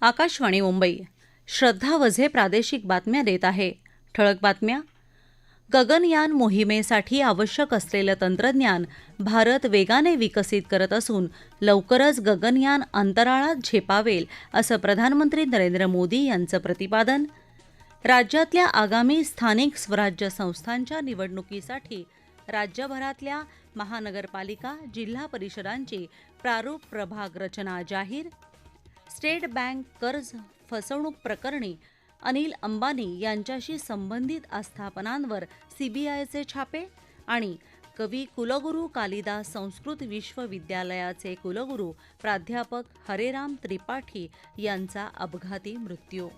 आकाशवाणी मुंबई. श्रद्धा वझे प्रादेशिक बातम्या देत आहे. ठळक बातम्या. गगनयान मोहिमेसाठी आवश्यक असलेलं तंत्रज्ञान भारत वेगाने विकसित करत असून लवकरच गगनयान अंतराळात झेपावेल असं प्रधानमंत्री नरेंद्र मोदी यांचं प्रतिपादन. राज्यातल्या आगामी स्थानिक स्वराज्य संस्थांच्या निवडणुकीसाठी राज्यभरातल्या महानगरपालिका जिल्हा परिषदांची प्रारूप प्रभाग रचना जाहीर स्टेट बँक कर्ज फसवणूक प्रकरणी अनिल अंबानी यांच्याशी संबंधित आस्थापनांवर सीबीआयचे छापे आणि कवी कुलगुरू कालिदास संस्कृत विश्वविद्यालयाचे कुलगुरू प्राध्यापक हरेराम त्रिपाठी यांचा अपघाती मृत्यू.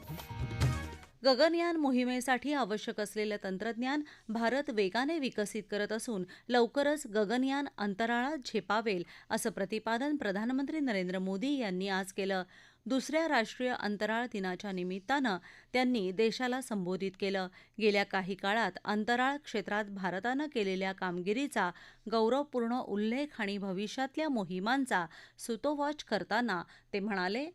गगनयान मोहिमेसाठी आवश्यक असलेलं तंत्रज्ञान भारत वेगाने विकसित करत असून लवकरच गगनयान अंतराळात झेपावेल असं प्रतिपादन प्रधानमंत्री नरेंद्र मोदी यांनी आज केलं. दुसऱ्या राष्ट्रीय अंतराळ दिनाच्या निमित्तानं त्यांनी देशाला संबोधित केलं. गेल्या काही काळात अंतराळ क्षेत्रात भारतानं केलेल्या कामगिरीचा गौरवपूर्ण उल्लेख आणि भविष्यातल्या मोहिमांचा सुतोवाच करताना ते म्हणाले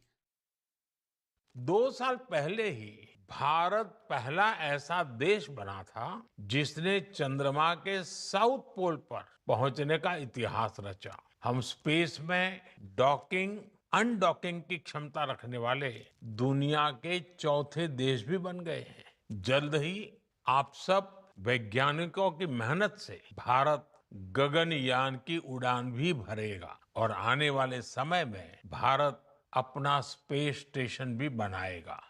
दो साल पहले ही भारत पहला ऐसा देश बना था जिसने चंद्रमा के साउथ पोल पर पहुँचने का इतिहास रचा। हम स्पेस में डॉकिंग अनडॉकिंग की क्षमता रखने वाले दुनिया के चौथे देश भी बन गए हैं। जल्द ही आप सब वैज्ञानिकों की मेहनत से भारत गगनयान की उड़ान भी भरेगा और आने वाले समय में भारत अपना स्पेस स्टेशन भी बनाएगा।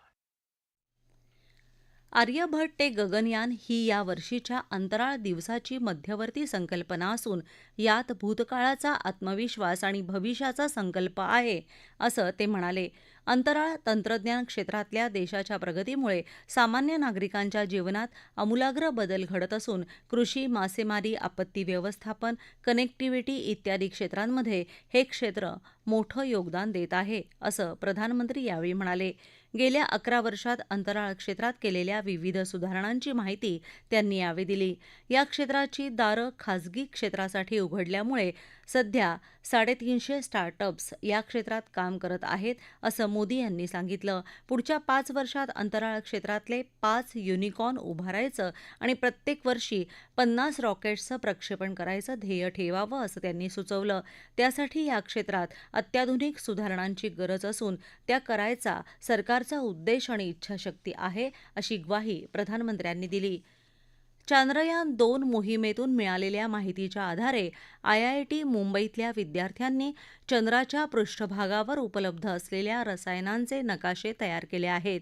आर्यभट्ट ते गगनयान ही या वर्षीच्या अंतराळ दिवसाची मध्यवर्ती संकल्पना असून यात भूतकाळाचा आत्मविश्वास आणि भविष्याचा संकल्प आहे असं ते म्हणाले. अंतराळ तंत्रज्ञान क्षेत्रातल्या देशाच्या प्रगतीमुळे सामान्य नागरिकांच्या जीवनात आमूलाग्र बदल घडत असून कृषी मासेमारी आपत्ती व्यवस्थापन कनेक्टिव्हिटी इत्यादी क्षेत्रांमध्ये हे क्षेत्र मोठं योगदान देत आहे असं प्रधानमंत्री यावेळी म्हणाले. गेल्या अकरा वर्षात अंतराळ क्षेत्रात केलेल्या विविध सुधारणांची माहिती त्यांनी यावेळी दिली. या क्षेत्राची दारं खासगी क्षेत्रासाठी उघडल्यामुळे सध्या साडेतीनशे स्टार्टअप्स या क्षेत्रात काम करत आहेत असं मोदी यांनी सांगितलं. पुढच्या पाच वर्षात अंतराळ क्षेत्रातले पाच युनिकॉर्न उभारायचं आणि प्रत्येक वर्षी पन्नास रॉकेट्सचं प्रक्षेपण करायचं ध्येय ठेवावं असं त्यांनी सुचवलं. त्यासाठी या क्षेत्रात अत्याधुनिक सुधारणांची गरज असून त्या करायचा सरकार सरकारचा उद्देश आणि इच्छाशक्ती आहे अशी ग्वाही प्रधानमंत्र्यांनी दिली. चांद्रयान दोन मोहिमेतून मिळालेल्या माहितीच्या आधारे आयआयटी मुंबईतल्या विद्यार्थ्यांनी चंद्राच्या पृष्ठभागावर उपलब्ध असलेल्या रसायनांचे नकाशे तयार केले आहेत.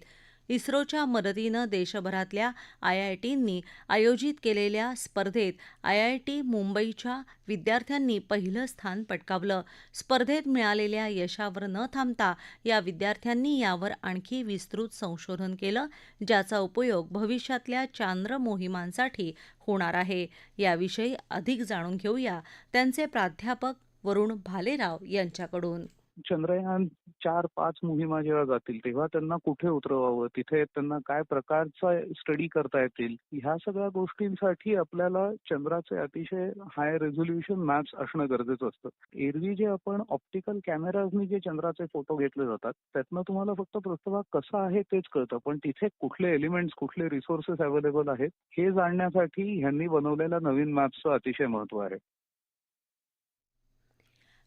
इस्रोच्या मदतीनं देशभरातल्या आयआयटींनी आयोजित केलेल्या स्पर्धेत आयआयटी मुंबईच्या विद्यार्थ्यांनी पहिलं स्थान पटकावलं. स्पर्धेत मिळालेल्या यशावर न थांबता या विद्यार्थ्यांनी यावर आणखी विस्तृत संशोधन केलं ज्याचा उपयोग भविष्यातल्या चांद्र मोहिमांसाठी होणार आहे. याविषयी अधिक जाणून घेऊया त्यांचे प्राध्यापक वरुण भालेराव यांच्याकडून. चंद्रयान चार पाच मोहिमा जेव्हा जातील तेव्हा त्यांना कुठे उतरवावं? तिथे त्यांना काय प्रकारचा स्टडी करता येतील? ह्या सगळ्या गोष्टींसाठी आपल्याला चंद्राचे अतिशय हाय रेझोल्युशन मॅप्स असणं गरजेचं असतं. एरवी जे आपण ऑप्टिकल कॅमेराजनी जे चंद्राचे फोटो घेतले जातात त्यातनं तुम्हाला फक्त पृष्ठभाग कसा आहे तेच कळतं. पण तिथे कुठले एलिमेंट्स कुठले रिसोर्सेस अवेलेबल आहेत हे जाणण्यासाठी ह्यांनी बनवलेल्या नवीन मॅप्सचं अतिशय महत्त्व आहे.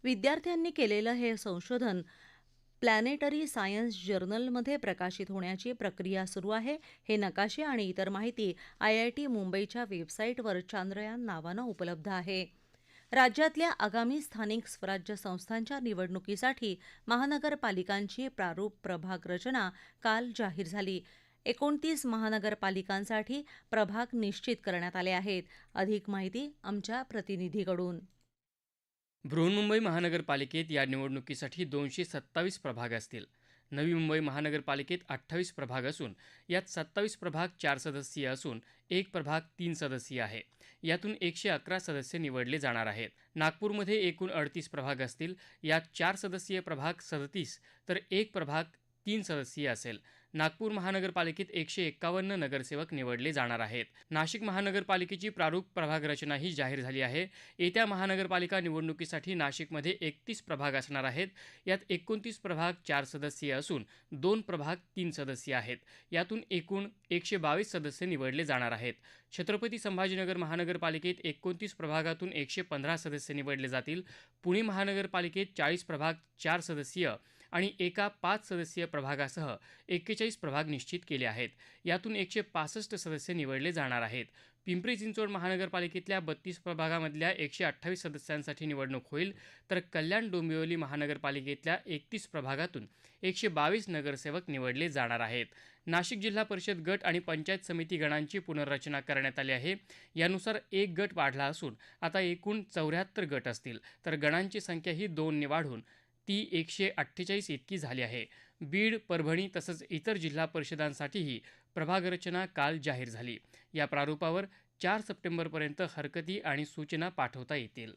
विद्यार्थ्यांनी केलेलं हे संशोधन प्लॅनेटरी सायन्स जर्नलमध्ये प्रकाशित होण्याची प्रक्रिया सुरू आहे. हे नकाशे आणि इतर माहिती आयआयटी मुंबईच्या वेबसाईटवर चांद्रयान नावानं उपलब्ध आहे. राज्यातल्या आगामी स्थानिक स्वराज्य संस्थांच्या निवडणुकीसाठी महानगरपालिकांची प्रारूप प्रभाग रचना काल जाहीर झाली. एकोणतीस महानगरपालिकांसाठी प्रभाग निश्चित करण्यात आले आहेत. अधिक माहिती आमच्या प्रतिनिधीकडून. बृहन्मुंबई महानगरपालिकेत या निवडणुकीसाठी दोनशे सत्तावीस प्रभाग असतील. नवी मुंबई महानगरपालिकेत अठ्ठावीस प्रभाग असून यात सत्तावीस प्रभाग चार सदस्यीय असून एक प्रभाग तीन सदस्यीय आहे. यातून एकशे अकरा सदस्य निवडले जाणार आहेत. नागपूरमध्ये एकूण अडतीस प्रभाग असतील. यात चार सदस्यीय प्रभाग सदतीस तर एक प्रभाग तीन सदस्यीय असेल. नागपूर महानगरपालिकेत एकशे एक्कावन्न नगरसेवक निवडले जाणार आहेत. नाशिक महानगरपालिकेची प्रारूप प्रभाग रचनाही जाहीर झाली आहे. येत्या महानगरपालिका निवडणुकीसाठी नाशिकमध्ये एकतीस प्रभाग असणार आहेत. यात एकोणतीस प्रभाग चार सदस्यीय असून दोन प्रभाग तीन सदस्यीय आहेत. यातून एकूण एकशे बावीस सदस्य निवडले जाणार आहेत. छत्रपती संभाजीनगर महानगरपालिकेत एकोणतीस प्रभागातून एकशे पंधरा सदस्य निवडले जातील. पुणे महानगरपालिकेत चाळीस प्रभाग चार सदस्यीय आणि एका पाच सदस्यीय प्रभागासह एक्केचाळीस प्रभाग निश्चित केले आहेत. यातून एकशे पासष्ट सदस्य निवडले जाणार आहेत. पिंपरी चिंचवड महानगरपालिकेतल्या बत्तीस प्रभागामधल्या एकशे अठ्ठावीस सदस्यांसाठी निवडणूक होईल तर कल्याण डोंबिवली महानगरपालिकेतल्या एकतीस प्रभागातून एकशे बावीस नगरसेवक निवडले जाणार आहेत. नाशिक जिल्हा परिषद गट आणि पंचायत समिती गणांची पुनर्रचना करण्यात आली आहे. यानुसार एक गट वाढला असून आता एकूण चौऱ्याहत्तर गट असतील तर गणांची संख्या ही दोनने वाढून ती एकशे अठ्ठेचाळीस इतकी झाली आहे. बीड परभणी तसंच इतर जिल्हा परिषदांसाठीही प्रभागरचना काल जाहीर झाली. या प्रारूपावर चार सप्टेंबरपर्यंत हरकती आणि सूचना पाठवता येतील.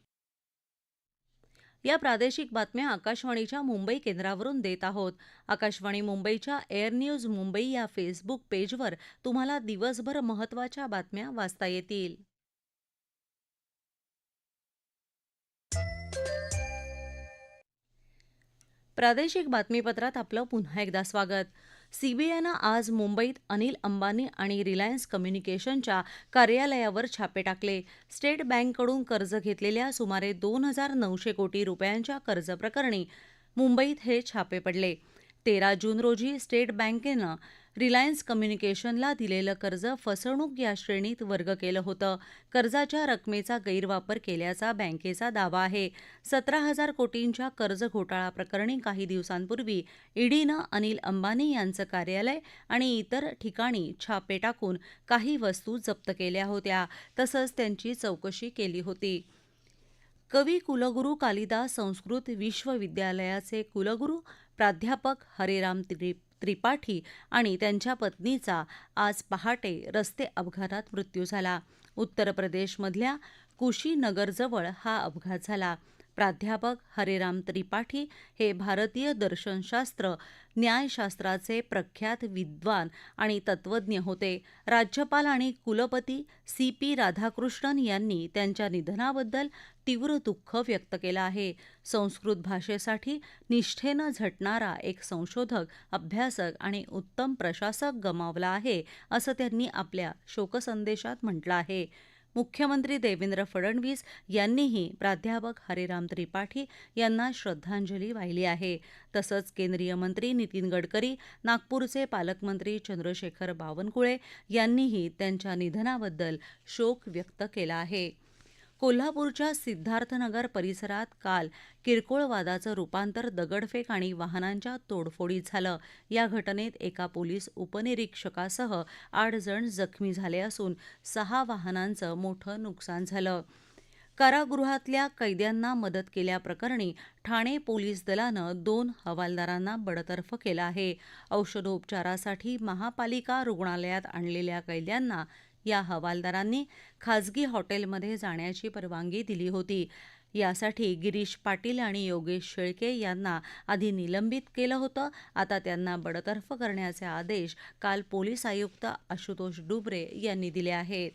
या प्रादेशिक बातम्या आकाशवाणीच्या मुंबई केंद्रावरून देत आहोत. आकाशवाणी मुंबईच्या एअर न्यूज मुंबई या फेसबुक पेजवर तुम्हाला दिवसभर महत्त्वाच्या बातम्या वाचता येतील. प्रादेशिक बातमीपत्रात आपलं पुन्हा एकदा स्वागत. सीबीआयनं आज मुंबईत अनिल अंबानी आणि रिलायन्स कम्युनिकेशनच्या कार्यालयावर छापे टाकले. स्टेट बँककडून कर्ज घेतलेल्या सुमारे दोन हजार नऊशे कोटी रुपयांच्या कर्जप्रकरणी मुंबईत हे छापे पडले. तेरा जून रोजी स्टेट बँकेनं रिलायन्स कम्युनिकेशनला दिलेलं कर्ज फसवणूक या श्रेणीत वर्ग केलं होतं. कर्जाच्या रकमेचा गैरवापर केल्याचा बँकेचा दावा आहे. सतरा हजार कोटींच्या कर्ज घोटाळा प्रकरणी काही दिवसांपूर्वी ईडीनं अनिल अंबानी यांचं कार्यालय आणि इतर ठिकाणी छापे टाकून काही वस्तू जप्त केल्या होत्या. तसंच त्यांची चौकशी केली होती. कवी कुलगुरू कालिदास संस्कृत विश्वविद्यालयाचे कुलगुरू प्राध्यापक हरेराम त्रि त्रिपाठी आणि त्यांच्या पत्नीचा आज पहाटे रस्ते अपघातात मृत्यू झाला. उत्तर प्रदेशमधल्या कुशीनगरजवळ हा अपघात झाला. प्राध्यापक हरेराम त्रिपाठी हे भारतीय दर्शनशास्त्र न्यायशास्त्राचे प्रख्यात विद्वान आणि तत्वज्ञ होते. राज्यपाल आणि कुलपती सी पी राधाकृष्णन यांनी त्यांच्या निधनाबद्दल तीव्र दुःख व्यक्त केलं आहे. संस्कृत भाषेसाठी निष्ठेनं झटणारा एक संशोधक अभ्यासक आणि उत्तम प्रशासक गमावला आहे असं त्यांनी आपल्या शोकसंदेशात म्हटलं आहे. मुख्यमंत्री देवेंद्र फडणवीस यांनीही प्राध्यापक हरिराम त्रिपाठी यांना श्रद्धांजली वाहिली आहे. तसंच केंद्रीय मंत्री नितीन गडकरी नागपूरचे पालकमंत्री चंद्रशेखर बावनकुळे यांनीही त्यांच्या निधनाबद्दल शोक व्यक्त केला आहे. कोल्हापूरच्या सिद्धार्थनगर परिसरात काल किरकोळ वादाचं रूपांतर दगडफेक आणि वाहनांच्या तोडफोडीत झालं. या घटनेत एका पोलीस उपनिरीक्षकासह आठ जण जखमी झाले असून सहा वाहनांचं मोठं नुकसान झालं. कारागृहातल्या कैद्यांना मदत केल्याप्रकरणी ठाणे पोलीस दलानं दोन हवालदारांना बडतर्फ केलं आहे. औषधोपचारासाठी महापालिका रुग्णालयात आणलेल्या कैद्यांना या हवालदारांनी खाजगी हॉटेलमध्ये जाण्याची परवानगी दिली होती. यासाठी गिरीश पाटील आणि योगेश शेळके यांना आधी निलंबित केलं होतं. आता त्यांना बडतर्फ करण्याचे आदेश काल पोलीस आयुक्त आशुतोष डुबरे यांनी दिले आहेत.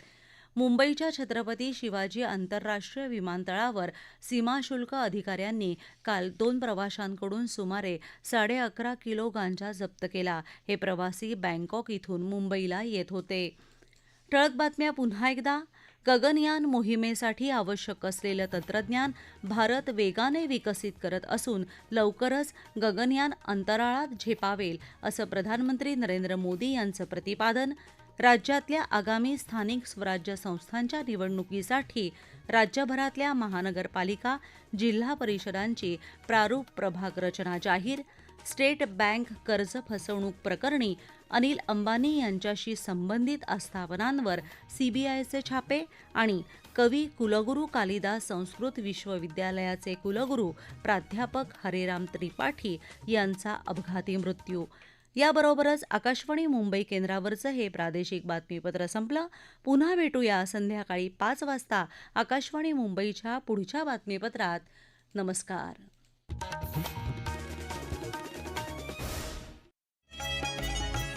मुंबईच्या छत्रपती शिवाजी आंतरराष्ट्रीय विमानतळावर सीमाशुल्क अधिकाऱ्यांनी काल दोन प्रवाशांकडून सुमारे साडे अकरा किलो गांजा जप्त केला. हे प्रवासी बँकॉक इथून मुंबईला येत होते. ठळक बातम्या पुन्हा एकदा. गगनयान मोहिमेसाठी आवश्यक असलेलं तंत्रज्ञान भारत वेगाने विकसित करत असून लवकरच गगनयान अंतराळात झेपावेल असं प्रधानमंत्री नरेंद्र मोदी यांचं प्रतिपादन. राज्यातल्या आगामी स्थानिक स्वराज्य संस्थांच्या निवडणुकीसाठी राज्यभरातल्या महानगरपालिका जिल्हा परिषदांची प्रारूप प्रभाग रचना जाहीर. स्टेट बँक कर्ज फसवणूक प्रकरणी अनिल अंबानी यांच्याशी संबंधित आस्थापनांवर सीबीआयचे छापे आणि कवी कुलगुरू कालिदास संस्कृत विश्वविद्यालयाचे कुलगुरू प्राध्यापक हरेराम त्रिपाठी यांचा अपघाती मृत्यू. याबरोबरच आकाशवाणी मुंबई केंद्रावरचं हे प्रादेशिक बातमीपत्र संपलं. पुन्हा भेटूया संध्याकाळी पाच वाजता आकाशवाणी मुंबईच्या पुढच्या बातमीपत्रात. नमस्कार.